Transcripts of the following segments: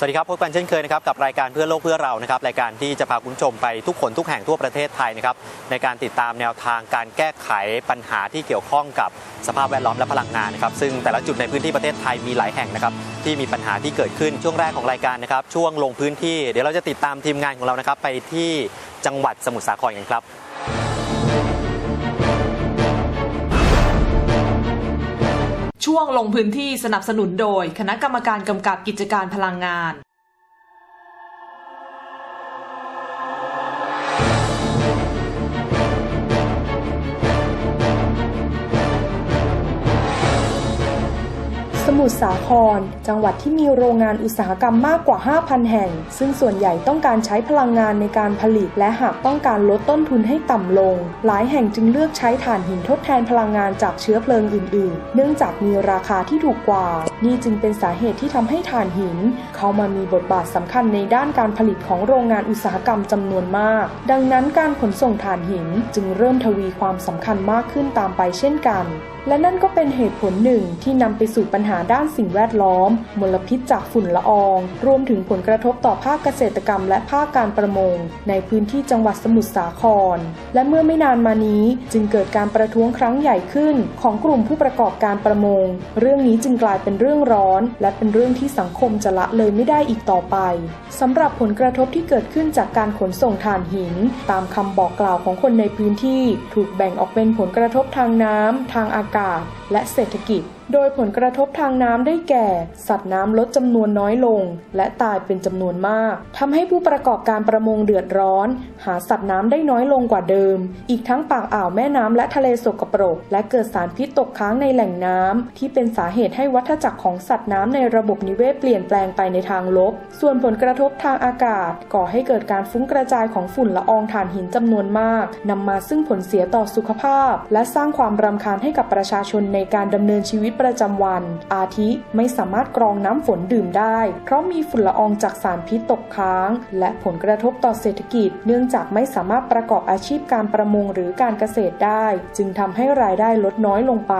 สวัสดีครับพบกันเช่นเคยนะครับกับรายการเพื่อโลกเพื่อเรานะครับรายการที่จะพาคุณผู้ชมไปทุกคนทุกแห่งทั่วประเทศไทยนะครับในการติดตามแนวทางการแก้ไขปัญหาที่เกี่ยวข้องกับสภาพแวดล้อมและพลังงานนะครับซึ่งแต่ละจุดในพื้นที่ประเทศไทยมีหลายแห่งนะครับที่มีปัญหาที่เกิดขึ้นช่วงแรกของรายการนะครับช่วงลงพื้นที่ เดี๋ยวเราจะติดตามทีมงานของเรานะครับไปที่จังหวัดสมุทรสาครกันครับ ช่วงลงพื้นที่สนับสนุนโดย คณะกรรมการกำกับกิจการพลังงาน มุทรสาคร จังหวัดที่มีโรงงานอุตสาหกรรมมากกว่า 5,000 แห่ง ซึ่งส่วนใหญ่ต้องการใช้พลังงานในการผลิต และหากต้องการลดต้นทุนให้ต่ำลง หลายแห่งจึงเลือกใช้ถ่านหินทดแทนพลังงานจากเชื้อเพลิงอื่น ๆ เนื่องจากมีราคาที่ถูกกว่า นี่จึงเป็นสาเหตุที่ทำให้ถ่านหิน เข้ามามีบทบาทสำคัญในด้านการผลิตของโรงงานอุตสาหกรรมจำนวนมาก ดังนั้นการขนส่งถ่านหินจึงเริ่มทวีความสำคัญมากขึ้นตามไปเช่นกัน และนั่นก็เป็นเหตุผลหนึ่งที่นำไปสู่ปัญหาด้านสิ่งแวดล้อม มลพิษจากฝุ่นละออง รวมถึงผลกระทบต่อภาคเกษตรกรรม และภาคการประมง ในพื้นที่จังหวัดสมุทรสาคร และเมื่อไม่นานมานี้จึงเกิดการประท้วงครั้งใหญ่ขึ้น ของกลุ่มผู้ประกอบการประมง เรื่องนี้จึงกลายเป็นเรื่องร้อน และเป็นเรื่องที่สังคมจะละเลยไม่ได้อีกต่อไปสำหรับผลกระทบที่เกิดขึ้นจากการขนส่งถ่านหิน ตามคำบอกกล่าวของคนในพื้นที่ ถูกแบ่งออกเป็นผลกระทบทางน้ำทางอากาศ และเศรษฐกิจ โดยผลกระทบทางน้ำได้แก่ สัตว์น้ำลดจำนวนน้อยลง และตายเป็นจำนวนมากทำให้ผู้ประกอบการประมงเดือดร้อน หาสัตว์น้ำได้น้อยลงกว่าเดิม อีกทั้งปากอ่าวแม่น้ำและทะเลสกปรก และเกิดสารพิษตกค้างในแหล่งน้ำที่เป็นสาเหตุให้วัฏจักรของสัตว์น้ำในระบบนิเวศเปลี่ยนแปลงไปในทางลบ ส่วนผลกระทบทางอากาศ ก่อให้เกิดการฟุ้งกระจายของฝุ่นละอองถ่านหินจำนวนมากนำมาซึ่งผลเสียต่อสุขภาพ และสร้างความรำคาญให้กับประชาชนในการดำเนินชีวิตประจำวัน อาทิไม่สามารถกรองน้ำฝนดื่มได้ เพราะมีฝุ่นละอองจากสารพิษตกค้าง และผลกระทบต่อเศรษฐกิจ เนื่องจากไม่สามารถประกอบอาชีพการประมงหรือการเกษตรได้ จึงทำให้รายได้ลดน้อยลงไป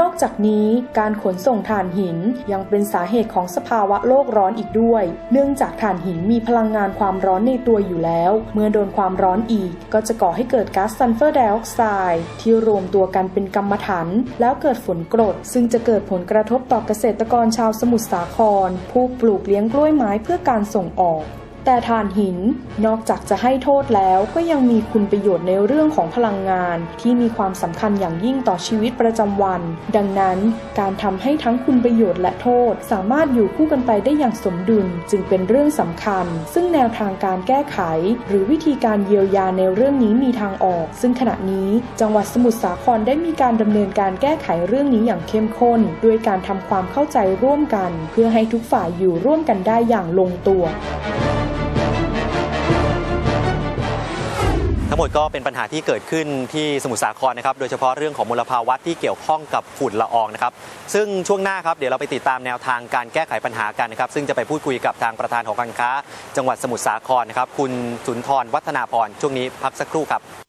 นอกจากนี้การขนส่งถ่านหินยังเป็นสาเหตุของสภาวะโลกร้อนอีกด้วย เนื่องจากถ่านหินมีพลังงานความร้อนในตัวอยู่แล้ว เมื่อโดนความร้อนอีก ก็จะก่อให้เกิดก๊าซซัลเฟอร์ไดออกไซด์ที่รวมตัวกันเป็นกรรมฐานแล้วเกิดฝนกรด ซึ่งจะเกิดผลกระทบต่อเกษตรกรชาวสมุทรสาคร ผู้ปลูกเลี้ยงกล้วยไม้เพื่อการส่งออก แต่ถ่านหินนอกจากจะให้โทษแล้วก็ยังมีคุณประโยชน์ในเรื่องของพลังงานที่มีความสำคัญอย่างยิ่งต่อชีวิตประจำวัน ดังนั้นการทำให้ทั้งคุณประโยชน์และโทษสามารถอยู่คู่กันไปได้อย่างสมดุลจึงเป็นเรื่องสำคัญ ซึ่งแนวทางการแก้ไข หรือวิธีการเยียวยาในเรื่องนี้มีทางออก ซึ่งขณะนี้จังหวัดสมุทรสาครได้มีการดำเนินการแก้ไขเรื่องนี้อย่างเข้มข้น ด้วยการทำความเข้าใจร่วมกัน เพื่อให้ทุกฝ่ายอยู่ร่วมกันได้อย่างลงตัว ทั้งหมดก็เป็นปัญหาที่เกิดขึ้นที่สมุทรสาครนะครับ โดยเฉพาะเรื่องของมลภาวะที่เกี่ยวข้องกับฝุ่นละอองนะครับ ซึ่งช่วงหน้าครับเดี๋ยวเราไปติดตามแนวทางการแก้ไขปัญหากันนะครับ ซึ่งจะไปพูดคุยกับทางประธานหอการค้า จังหวัดสมุทรสาครนะครับ คุณสุนทรวัฒนาพรช่วงนี้พักสักครู่ครับ